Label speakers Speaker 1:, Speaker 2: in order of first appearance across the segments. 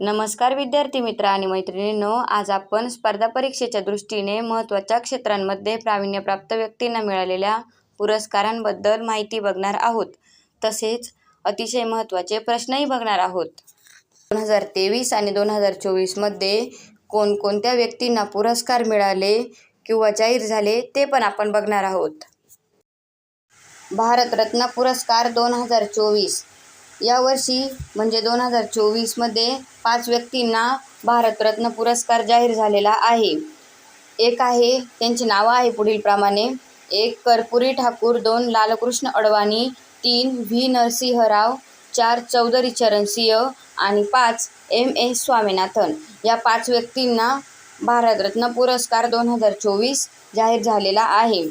Speaker 1: नमस्कार विद्यार्थी मित्र आणि मैत्रिणींनो आज आपण स्पर्धा परीक्षेच्या दृष्टीने महत्त्वाच्या क्षेत्रांमध्ये प्रावीण्यप्राप्त व्यक्तींना मिळालेल्या पुरस्कारांबद्दल माहिती बघणार आहोत. तसेच अतिशय महत्त्वाचे प्रश्नही बघणार आहोत. दोन हजार तेवीस आणि दोन हजार चोवीसमध्ये कोणकोणत्या व्यक्तींना पुरस्कार मिळाले किंवा जाहीर झाले ते पण आपण बघणार आहोत. भारतरत्न पुरस्कार दोन हजार चोवीस यावर्षी म्हणजे दोन हजार चोवीसमध्ये पाच व्यक्तींना भारतरत्न पुरस्कार जाहीर झालेला आहे. एक आहे त्यांची नावं आहे पुढीलप्रमाणे. एक कर्पुरी ठाकूर दोन लालकृष्ण अडवाणी तीन व्ही. नरसिंहराव चार चौधरी चरणसिंह आणि पाच एम. ए. स्वामीनाथन. या पाच व्यक्तींना भारतरत्न पुरस्कार दोन हजार चोवीस जाहीर झालेला आहे.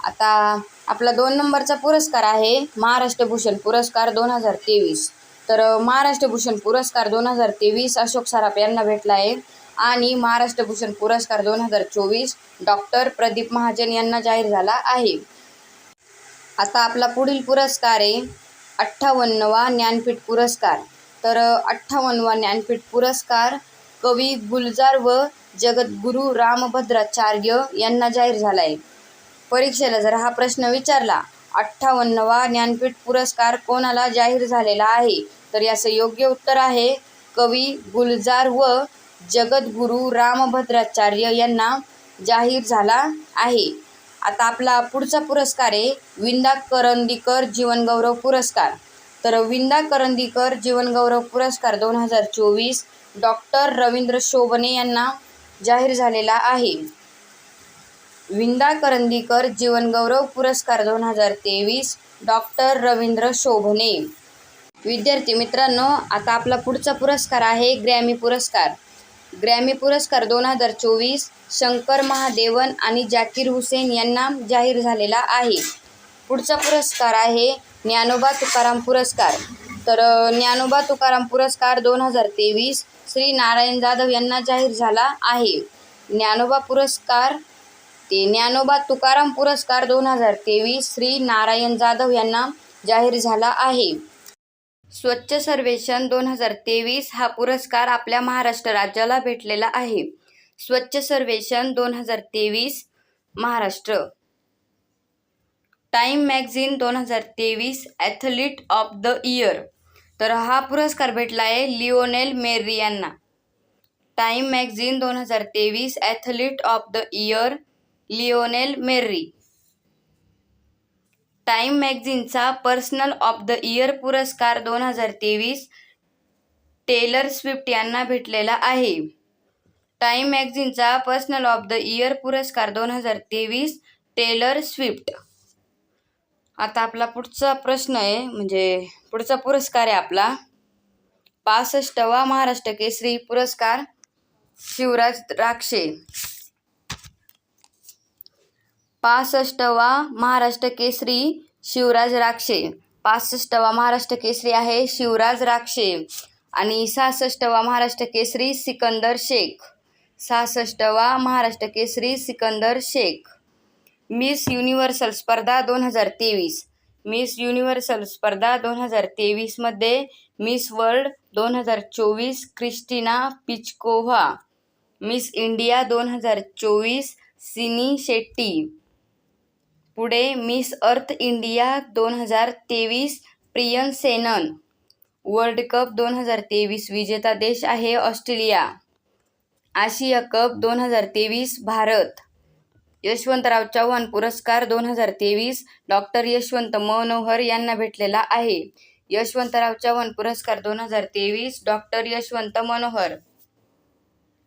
Speaker 1: आता आपला दोन नंबरचा पुरस्कार आहे महाराष्ट्र भूषण पुरस्कार दोन हजार तेवीस. तर महाराष्ट्र भूषण पुरस्कार दोन हजार तेवीस अशोक सराफ यांना भेटला आहे. आणि महाराष्ट्र भूषण पुरस्कार दोन हजार चोवीस डॉक्टर प्रदीप महाजन यांना जाहीर झाला आहे. आता आपला पुढील पुरस्कार आहे अठ्ठावन्नवा ज्ञानपीठ पुरस्कार. तर अठ्ठावन्नवा ज्ञानपीठ पुरस्कार कवी गुलजार व जगद्गुरू रामभद्राचार्य यांना जाहीर झाला आहे. परीक्षेला जर हा प्रश्न विचारला अठ्ठावन्नवा ज्ञानपीठ पुरस्कार कोणाला जाहीर झालेला आहे? तर याचं योग्य उत्तर आहे कवी गुलजार व जगद्गुरू रामभद्राचार्य यांना जाहीर झाला आहे. आता आपला पुढचा पुरस्कार आहे विंदा करंदीकर जीवनगौरव पुरस्कार. तर विंदा करंदीकर जीवनगौरव पुरस्कार दोन हजार चोवीस डॉक्टर रवींद्र शोभने यांना जाहीर झालेला आहे. विंदा करंदीकर जीवनगौरव पुरस्कार दोन हजार तेवीस डॉक्टर रवींद्र शोभने विद्यार्थी मित्रांनो आता आपला पुढचा पुरस्कार आहे ग्रॅमी पुरस्कार. ग्रॅमी पुरस्कार दोन हजार चोवीस शंकर महादेवन आणि जाकीर हुसेन यांना जाहीर झालेला आहे. पुढचा पुरस्कार आहे ज्ञानोबा तुकाराम पुरस्कार. तर ज्ञानोबा तुकाराम पुरस्कार दोन हजार तेवीस श्री नारायण जाधव यांना जाहीर झाला आहे. ज्ञानोबा पुरस्कार ते. ज्ञानोबा तुकाराम पुरस्कार दोन हजार तेवीस श्री नारायण जाधव यांना जाहीर झाला आहे. स्वच्छ सर्वेक्षण दोन हजार तेवीस हा पुरस्कार आपल्या महाराष्ट्र राज्याला भेटलेला आहे. स्वच्छ सर्वेक्षण दोन हजार तेवीस महाराष्ट्र. टाईम मॅगझिन दोन हजार तेवीस ॲथलीट ऑफ द इयर. तर हा पुरस्कार भेटला आहे लिओनेल मेरी यांना. टाईम मॅगझिन दोन हजार तेवीस athlete of the year Lionel Messi time मॅगझिनचा personal of the year पुरस्कार दोन हजार तेवीस. टेलर स्विफ्ट यांना भेटलेला आहे. टाईम मॅगझिनचा पर्सनल ऑफ द इयर पुरस्कार दोन हजार तेवीस. टेलर स्विफ्ट आता आपला पुढचा प्रश्न आहे म्हणजे पुढचा पुरस्कार आहे आपला. पासष्टवा महाराष्ट्र केसरी पुरस्कार शिवराज राक्षे. पासष्टवा महाराष्ट्र केसरी शिवराज राक्षे. पासष्टवा महाराष्ट्र केसरी आहे शिवराज राक्षे. आणि सहासष्टवा महाराष्ट्र केसरी सिकंदर शेख. सहासष्टवा महाराष्ट्र केसरी सिकंदर शेख. मिस युनिव्हर्सल स्पर्धा दोन हजार तेवीस. मिस युनिव्हर्सल स्पर्धा दोन हजार तेवीसमध्ये मिस वर्ल्ड दोन हजार चोवीस क्रिस्टिना पिचकोव्हा. मिस इंडिया दोन हजार चोवीस सिनी शेट्टी. पुढे मिस अर्थ इंडिया दोन हजार तेवीस प्रियन सेनन. वर्ल्ड कप दोन हजार तेवीस विजेता देश आहे ऑस्ट्रेलिया. आशिया कप दोन हजार तेवीस भारत. यशवंतराव चव्हाण पुरस्कार दोन हजार तेवीस डॉक्टर यशवंत मनोहर यांना भेटलेला आहे. यशवंतराव चव्हाण पुरस्कार दोन हजार तेवीस डॉक्टर यशवंत मनोहर.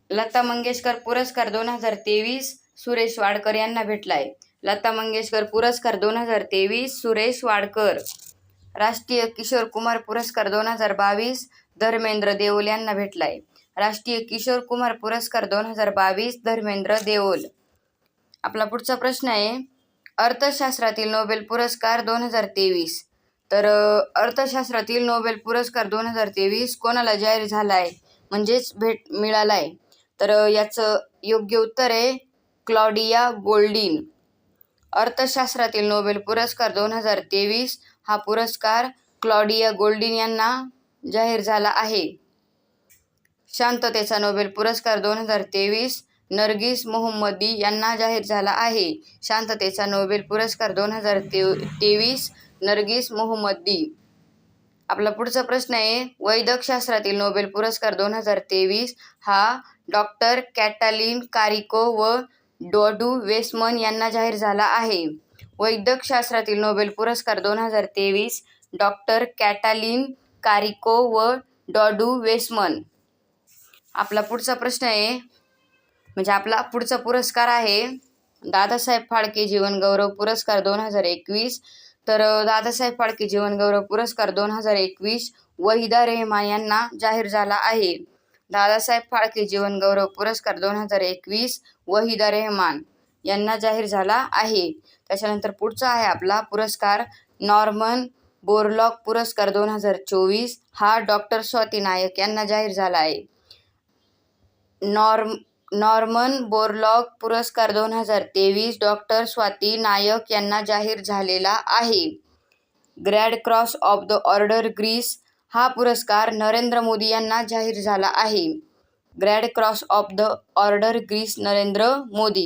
Speaker 1: लता मंगेशकर पुरस्कार दोन हजार तेवीस सुरेश वाडकर यांना भेटला आहे लता मंगेशकर पुरस्कार दोन हजार तेवीस सुरेश वाडकर. राष्ट्रीय किशोर कुमार पुरस्कार दोन हजार बावीस धर्मेंद्र देओल यांना भेटला आहे राष्ट्रीय किशोर कुमार पुरस्कार दोन हजार बावीस धर्मेंद्र देओल. आपला पुढचा प्रश्न आहे अर्थशास्त्रातील नोबेल पुरस्कार दोन हजार तेवीस. तर अर्थशास्त्रातील नोबेल पुरस्कार दोन हजार तेवीस कोणाला जाहीर झाला आहे म्हणजेच भेट मिळाला आहे तर याचं योग्य उत्तर आहे क्लॉडिया गोल्डिन. अर्थशास्त्रातील नोबेल पुरस्कार दोन हजार तेवीस हा पुरस्कार क्लॉडिया गोल्डिन यांना जाहीर झाला आहे. शांततेचा नोबेल पुरस्कार दोन हजार तेवीस नर्गिस मोहम्मदी यांना जाहीर झाला आहे. शांततेचा नोबेल पुरस्कार दोन हजार ते तेवीस नर्गिस मोहम्मदी. आपला पुढचा प्रश्न आहे वैद्यकशास्त्रातील नोबेल पुरस्कार दोन हजार तेवीस हा डॉक्टर कॅटालिन कारिको व डॉडू वेसमन यांना जाहीर झाला आहे. वैद्यकशास्त्रातील नोबेल पुरस्कार दोन हजार तेवीस डॉक्टर कॅटालिन कारिको व डॉडू वेसमन. आपला पुढचा प्रश्न आहे म्हणजे आपला पुढचा पुरस्कार आहे दादासाहेब फाळके जीवनगौरव पुरस्कार दोन हजार एकवीस. तर दादासाहेब फाळके जीवनगौरव पुरस्कार दोन हजार एकवीस वहिदा रेहमान यांना जाहीर झाला आहे. दादासाहेब फाळके जीवनगौरव पुरस्कार दोन हजार एकवीस वहिदा रेहमान यांना जाहीर झाला आहे. त्याच्यानंतर पुढचा आहे आपला पुरस्कार नॉर्मन बोरलॉक पुरस्कार दोन हजार चोवीस. हा डॉक्टर स्वाती नायक यांना जाहीर झाला आहे. नॉर्म नॉर्मन बोरलॉग पुरस्कार दोन हजार तेवीस डॉक्टर स्वाती नायक यांना जाहीर झालेला आहे. Grand cross of the order Greece हा पुरस्कार नरेंद्र मोदी यांना जाहीर झाला आहे. Grand cross of the order Greece Narendra Modi